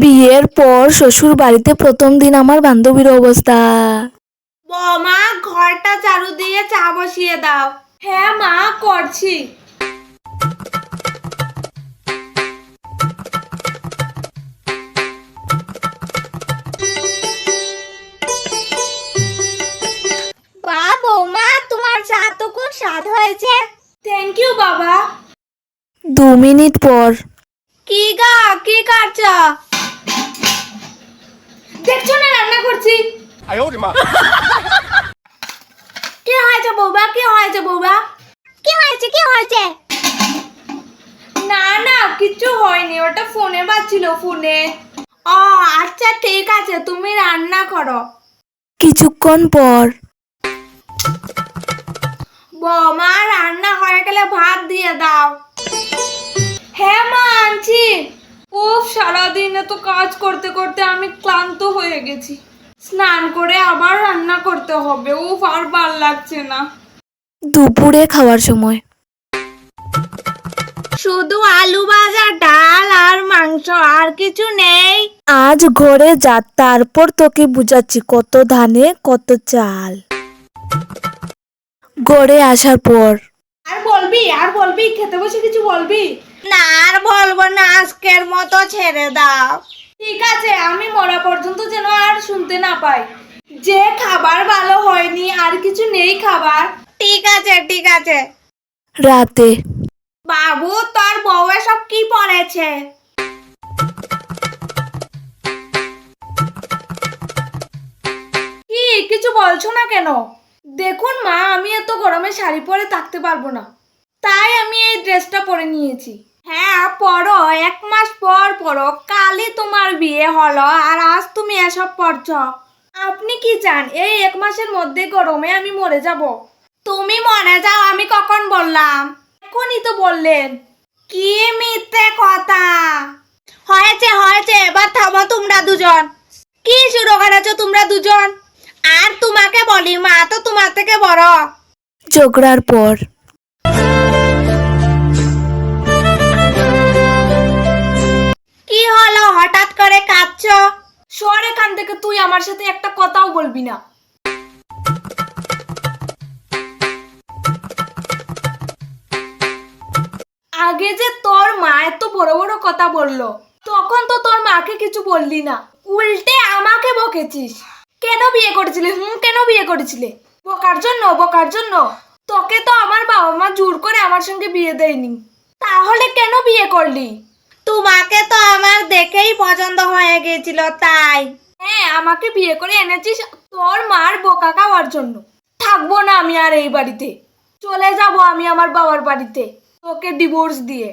বিয়ের পর শ্বশুর বাড়িতে প্রথম দিন আমার বান্ধবীর অবস্থা। বৌমা ঘরটা ঝাড়ু দিয়ে চা বসিয়ে দাও। হ্যাঁ মা করছি। বা বৌমা তোমার চা তো খুব স্বাদ হয়েছে। থ্যাংক ইউ বাবা। দু মিনিট পর। কি গা কি কাটছ? করছি কি হয়েছে বৌমা? কি হয়েছে বৌমা? কি হয়েছে? কি না না কিছু হয়নি। ওটা ফোনে বাজছিল ফোনে। ও আচ্ছা ঠিক আছে তুমি রান্না করো। কিছুক্ষণ পর। বৌমা রান্না হয়ে গেলে ভাত দিয়ে দাও। হ্যাঁ মা আনছি। উফ সারাদিনে তো কাজ করতে করতে আমি ক্লান্ত হয়ে গেছি। স্নান করে আবার রান্না করতে হবে। উফ আর ভালো লাগছে না। দুপুরে খাওয়ার সময়। শুধু আলু ভাজা ডাল আর মাংস আর কিছু নেই। আজ ঘরে যা তারপর তোকে বুঝাচ্ছি কত ধানে কত চাল। গড়ে আসার পর। আর বলবি আর বলবি খেতে বসে কিছু বলবি? না আর বলব না আজকের মতো ছেড়ে দাও। ঠিক আছে আমি মরা পর্যন্ত যেন আর শুনতে না পাই। যে খাবার ভালো হয়নি আর কিছু নেই খাবার। ঠিক আছে ঠিক আছে। রাতে। বাবু তোর বউ সব কি পড়েছে? কি কিছু বলছো না কেন? দেখুন মা আমি এত গরমে শাড়ি পরে থাকতে পারব না। তাই আমি এই ড্রেসটা পরে নিয়েছি। হ্যাঁ পড়ো। এক মাস পর পড়ো। কালই তোমার বিয়ে হলো আর আজ তুমি এসব পড়ছ আপনি কি চান? এই এক মাসের মধ্যে গরমে আমি মরে যাব। তুমি মরে যাও, আমি কখন বললাম? এখনই তো বললেন। কি মিথ্যে কথা? হয়েছে হয়েছে। এবার থামো তোমরা দুজন। কি শুরু করেছ তোমরা দুজন? আর তোমাকে বলি, মা তো তোমার থেকে বড়। ঝগড়ার পর আমার সাথে একটা কথাও বলবি না। আগে যে তোর মা এত বড় বড় কথা বলল, তখন তো তোর মাকে কিছু বললি না। উল্টে আমাকে বকেছিস। কেন বিয়ে করেছিলে? হুম, কেন বিয়ে করেছিলে? বকার জন্য বকার জন্য। তোকে তো আমার বাবা মা জোর করে আমার সঙ্গে বিয়ে দেয়নি। তাহলে কেন বিয়ে করলি? তোমাকে তো আমার দেখেই পছন্দ হয়ে গেছিল তাই। হ্যাঁ আমাকে বিয়ে করে এনেছিস তোর মার বোকা খাওয়ার জন্য। থাকব না আমি আর এই বাড়িতে। চলে যাব আমি আমার বাবার বাড়িতে, তোকে ডিভোর্স দিয়ে।